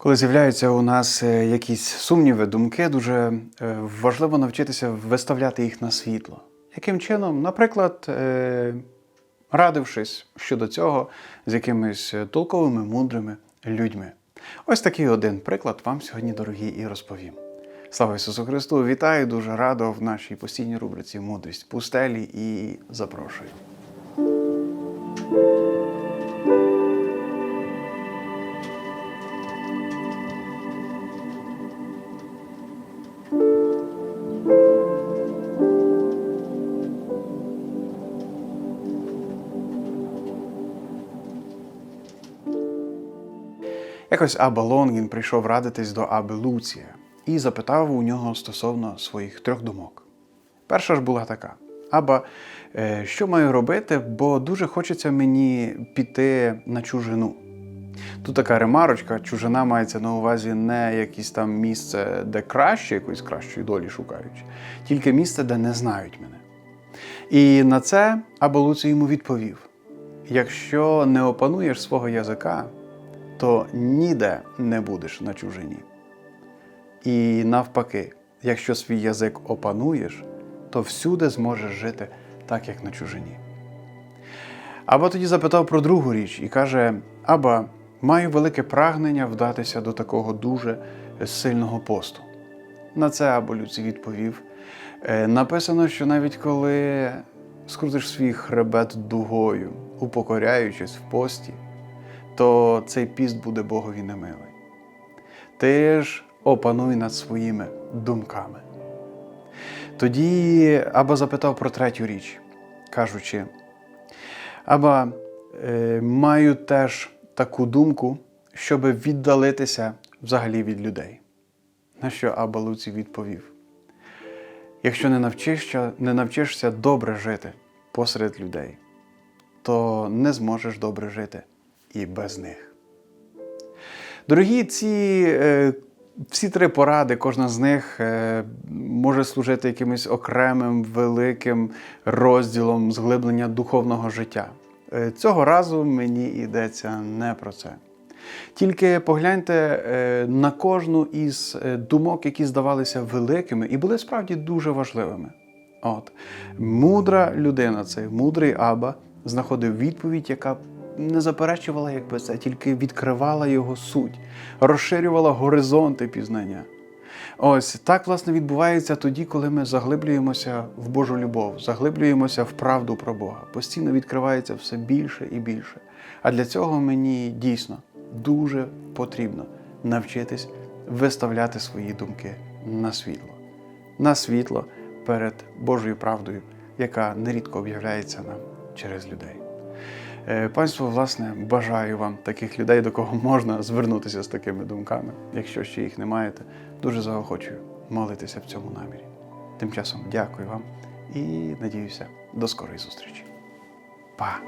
Коли з'являються у нас е, якісь сумніви, думки, дуже е, важливо навчитися виставляти їх на світло. Яким чином? Наприклад, е, радившись щодо цього з якимись толковими, мудрими людьми. Ось такий один приклад вам сьогодні, дорогі, і розповім. Слава Ісусу Христу! Вітаю, дуже радо в нашій постійній рубриці Мудрість пустелі і запрошую. Якось Аба Лонгін прийшов радитись до Аби Луція і запитав у нього стосовно своїх трьох думок. Перша ж була така: Аба, е, що маю робити, бо дуже хочеться мені піти на чужину. Тут така ремарочка, чужина мається на увазі не якесь там місце, де краще якоїсь кращої долі шукають, тільки місце, де не знають мене. І на це Аба Луцій йому відповів: якщо не опануєш свого язика, то ніде не будеш на чужині. І навпаки, якщо свій язик опануєш, то всюди зможеш жити так, як на чужині. Аба тоді запитав про другу річ і каже: Аба, маю велике прагнення вдатися до такого дуже сильного посту. На це Аба Люці відповів: «Е, написано, що навіть коли скрутиш свій хребет дугою, упокоряючись в пості, то цей піст буде Богові немилий. Ти ж опануй над своїми думками. Тоді Аба запитав про третю річ, кажучи: Аба, е, маю теж таку думку, щоб віддалитися взагалі від людей. На що Аба Луці відповів: якщо не навчишся, не навчишся добре жити посеред людей, то не зможеш добре жити і без них. Дорогі, ці е, всі три поради, кожна з них е, може служити якимось окремим великим розділом зглиблення духовного життя. Е, цього разу мені йдеться не про це. Тільки погляньте на кожну із думок, які здавалися великими і були справді дуже важливими. От. Мудра людина, цей мудрий Аба, знаходив відповідь, яка не заперечувала, якби це, тільки відкривала його суть, розширювала горизонти пізнання. Ось так, власне, відбувається тоді, коли ми заглиблюємося в Божу любов, заглиблюємося в правду про Бога. Постійно відкривається все більше і більше. А для цього мені дійсно дуже потрібно навчитись виставляти свої думки на світло, на світло перед Божою правдою, яка нерідко об'являється нам через людей. Е, Панство, власне, бажаю вам таких людей, до кого можна звернутися з такими думками. Якщо ще їх не маєте, дуже заохочую молитися в цьому намірі. Тим часом дякую вам і надіюся, до скорої зустрічі. Па!